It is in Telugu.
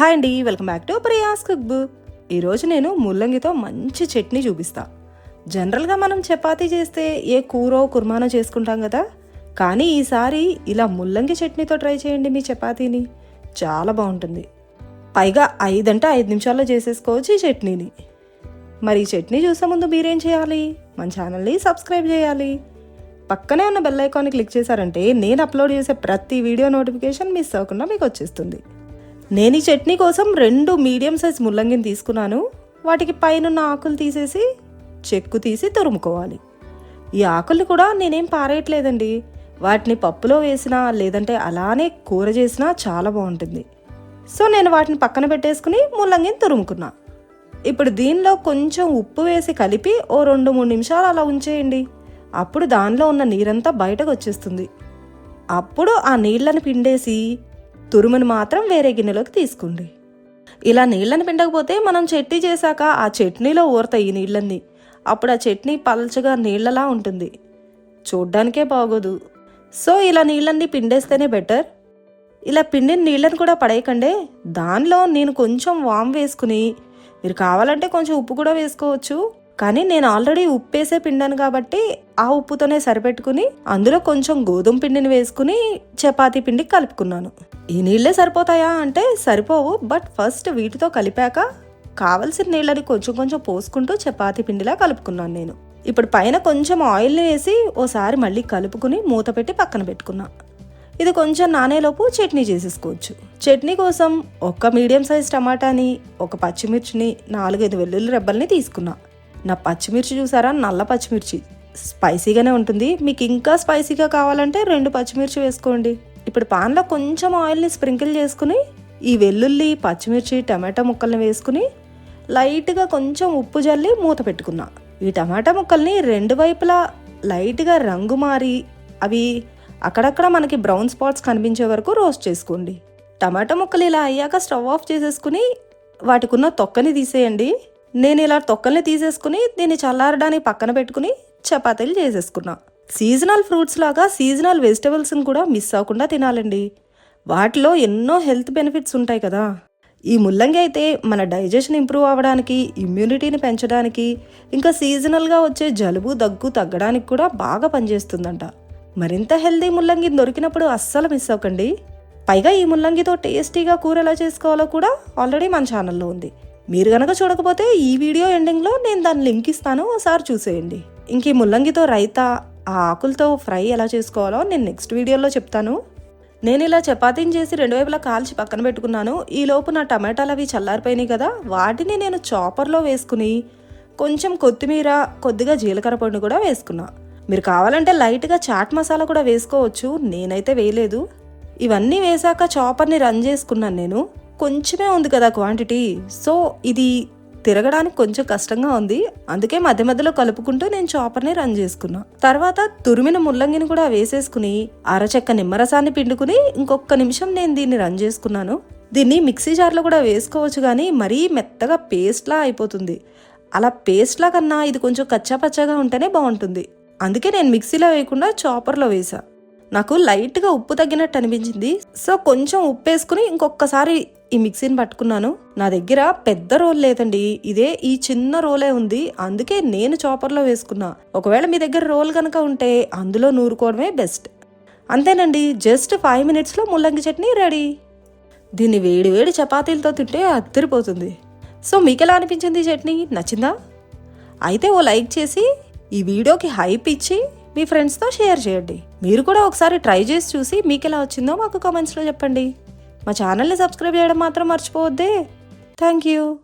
హాయ్ అండి welcome back to Priya's cook book ఈరోజు నేను ముల్లంగితో మంచి చట్నీ చూపిస్తా. జనరల్గా మనం చపాతీ చేస్తే ఏ కూరో కుర్మానో చేసుకుంటాం కదా. కానీ ఈసారి ఇలా ముల్లంగి చట్నీతో ట్రై చేయండి మీ చపాతీని. చాలా బాగుంటుంది. పైగా ఐదంటే ఐదు నిమిషాల్లో చేసేసుకోవచ్చు ఈ చట్నీని. మరి ఈ చట్నీ చూసే ముందు మీరేం చేయాలి? మన ఛానల్ని సబ్స్క్రైబ్ చేయాలి. పక్కనే ఉన్న బెల్ ఐకాన్ని క్లిక్ చేశారంటే నేను అప్లోడ్ చేసే ప్రతి వీడియో నోటిఫికేషన్ మిస్ అవ్వకుండా మీకు వచ్చేస్తుంది. నేను ఈ చట్నీ కోసం రెండు మీడియం సైజ్ ముల్లంగిని తీసుకున్నాను. వాటికి పైనున్న ఆకులు తీసేసి చెక్కు తీసి తురుముకోవాలి. ఈ ఆకులు కూడా నేనేం పారేయట్లేదండి. వాటిని పప్పులో వేసినా లేదంటే అలానే కూర చేసినా చాలా బాగుంటుంది. సో నేను వాటిని పక్కన పెట్టేసుకుని ముల్లంగిని తురుముకున్నా. ఇప్పుడు దీనిలో కొంచెం ఉప్పు వేసి కలిపి ఓ రెండు మూడు నిమిషాలు అలా ఉంచేయండి. అప్పుడు దానిలో ఉన్న నీరంతా బయటకు వచ్చేస్తుంది. అప్పుడు ఆ నీళ్ళని పిండేసి తురుమును మాత్రం వేరే గిన్నెలోకి తీసుకోండి. ఇలా నీళ్ళని పిండకపోతే మనం చట్నీ చేశాక ఆ చట్నీలో ఊరతాయి ఈ నీళ్ళన్నీ అప్పుడు ఆ చట్నీ పలచగా నీళ్ళలా ఉంటుంది. చూడ్డానికే బాగోదు. సో ఇలా నీళ్ళన్నీ పిండేస్తేనే బెటర్. ఇలా పిండిన నీళ్ళని కూడా పడేయకండే. దానిలో నేను కొంచెం వామ్ వేసుకుని మీరు కావాలంటే కొంచెం ఉప్పు కూడా వేసుకోవచ్చు. కానీ నేను ఆల్రెడీ ఉప్పేసే పిండాను కాబట్టి ఆ ఉప్పుతోనే సరిపెట్టుకుని అందులో కొంచెం గోధుమ పిండిని వేసుకుని చపాతీ పిండి కలుపుకున్నాను. ఈ నీళ్ళే సరిపోతాయా అంటే సరిపోవు బట్ ఫస్ట్ వీటితో కలిపాక కావలసిన నీళ్ళని కొంచెం కొంచెం పోసుకుంటూ చపాతీ పిండిలా కలుపుకున్నాను నేను. ఇప్పుడు పైన కొంచెం ఆయిల్ని వేసి ఓసారి మళ్ళీ కలుపుకుని మూత పెట్టి పక్కన పెట్టుకున్నా. ఇది కొంచెం నానేలోపు చట్నీ చేసేసుకోవచ్చు. చట్నీ కోసం ఒక మీడియం సైజ్ టమాటాని ఒక పచ్చిమిర్చిని నాలుగైదు వెల్లుల్లి రెబ్బల్ని తీసుకున్నా. నా పచ్చిమిర్చి చూసారా? నల్ల పచ్చిమిర్చి. స్పైసీగానే ఉంటుంది. మీకు ఇంకా స్పైసీగా కావాలంటే రెండు పచ్చిమిర్చి వేసుకోండి. ఇప్పుడు పాన్లో కొంచెం ఆయిల్ని స్ప్రింకిల్ చేసుకుని ఈ వెల్లుల్లి పచ్చిమిర్చి టమాటా ముక్కల్ని వేసుకుని లైట్గా కొంచెం ఉప్పు జల్లి మూత పెట్టుకున్నా. ఈ టమాటా ముక్కల్ని రెండు వైపులా లైట్గా రంగు మారి అవి అక్కడక్కడ మనకి బ్రౌన్ స్పాట్స్ కనిపించే వరకు రోస్ట్ చేసుకోండి. టమాటా ముక్కలు ఇలా అయ్యాక స్టవ్ ఆఫ్ చేసేసుకుని వాటికున్న తొక్కని తీసేయండి. నేను ఇలా తొక్కల్ని తీసేసుకుని దీన్ని చల్లారడానికి పక్కన పెట్టుకుని చపాతీలు చేసేసుకున్నా. సీజనల్ ఫ్రూట్స్ లాగా సీజనల్ వెజిటబుల్స్ని కూడా మిస్ అవ్వకుండా తినాలండి. వాటిలో ఎన్నో హెల్త్ బెనిఫిట్స్ ఉంటాయి కదా. ఈ ముల్లంగి అయితే మన డైజెషన్ ఇంప్రూవ్ అవ్వడానికి ఇమ్యూనిటీని పెంచడానికి ఇంకా సీజనల్గా వచ్చే జలుబు దగ్గు తగ్గడానికి కూడా బాగా పనిచేస్తుందంట. మరింత హెల్దీ ముల్లంగి దొరికినప్పుడు అస్సలు మిస్ అవ్వకండి. పైగా ఈ ముల్లంగితో టేస్టీగా కూర ఎలా చేసుకోవాలో కూడా ఆల్రెడీ మన ఛానల్లో ఉంది. మీరు గనక చూడకపోతే ఈ వీడియో ఎండింగ్లో నేను దాని లింక్ ఇస్తాను ఒకసారి చూసేయండి. ఇంక ఈ ముల్లంగితో రైతా ఆ ఆకులతో ఫ్రై ఎలా చేసుకోవాలో నేను నెక్స్ట్ వీడియోలో చెప్తాను. నేను ఇలా చపాతీని చేసి రెండు వైపులా కాల్చి పక్కన పెట్టుకున్నాను. ఈ లోపు నా టమాటాలు అవి చల్లారిపోయినాయి కదా వాటిని నేను చాపర్లో వేసుకుని కొంచెం కొత్తిమీర కొద్దిగా జీలకర్ర పొడిని కూడా వేసుకున్నా. మీరు కావాలంటే లైట్గా చాట్ మసాలా కూడా వేసుకోవచ్చు నేనైతే వేయలేదు. ఇవన్నీ వేసాక చాపర్ని రన్ చేసుకున్నాను నేను. కొంచెమే ఉంది కదా క్వాంటిటీ. సో ఇది తిరగడానికి కొంచెం కష్టంగా ఉంది. అందుకే మధ్య మధ్యలో కలుపుకుంటూ నేను చాపర్ని రన్ చేసుకున్నా. తర్వాత తురిమిన ముల్లంగిని కూడా వేసేసుకుని అరచెక్క నిమ్మరసాన్ని పిండుకుని ఇంకొక నిమిషం నేను దీన్ని రన్ చేసుకున్నాను. దీన్ని మిక్సీ జార్లో కూడా వేసుకోవచ్చు కానీ మరీ మెత్తగా పేస్ట్లా అయిపోతుంది. అలా పేస్ట్లా కన్నా ఇది కొంచెం కచ్చాపచ్చాగా ఉంటేనే బాగుంటుంది. అందుకే నేను మిక్సీలో వేయకుండా చాపర్లో వేసా నాకు లైట్గా ఉప్పు తగ్గినట్టు అనిపించింది. సో కొంచెం ఉప్పు వేసుకుని ఇంకొకసారి ఈ మిక్సీని పట్టుకున్నాను. నా దగ్గర పెద్ద రోల్ లేదండి. ఇదే ఈ చిన్న రోలే ఉంది. అందుకే నేను చాపర్లో వేసుకున్నా. ఒకవేళ మీ దగ్గర రోల్ కనుక ఉంటే అందులో నూరుకోవడమే బెస్ట్. అంతేనండి. జస్ట్ ఫైవ్ మినిట్స్లో ముల్లంగి చట్నీ రెడీ. దీన్ని వేడి వేడి చపాతీలతో తింటే అద్దరిపోతుంది. సో మీకు ఎలా అనిపించింది చట్నీ? నచ్చిందా? అయితే ఓ లైక్ చేసి ఈ వీడియోకి హైప్ ఇచ్చి మీ ఫ్రెండ్స్తో షేర్ చేయండి. మీరు కూడా ఒకసారి ట్రై చేసి చూసి మీకు ఎలా వచ్చిందో మాకు కామెంట్స్లో చెప్పండి. మా ఛానల్ని సబ్స్క్రైబ్ చేయడం మాత్రం మర్చిపోవద్దే. Thank you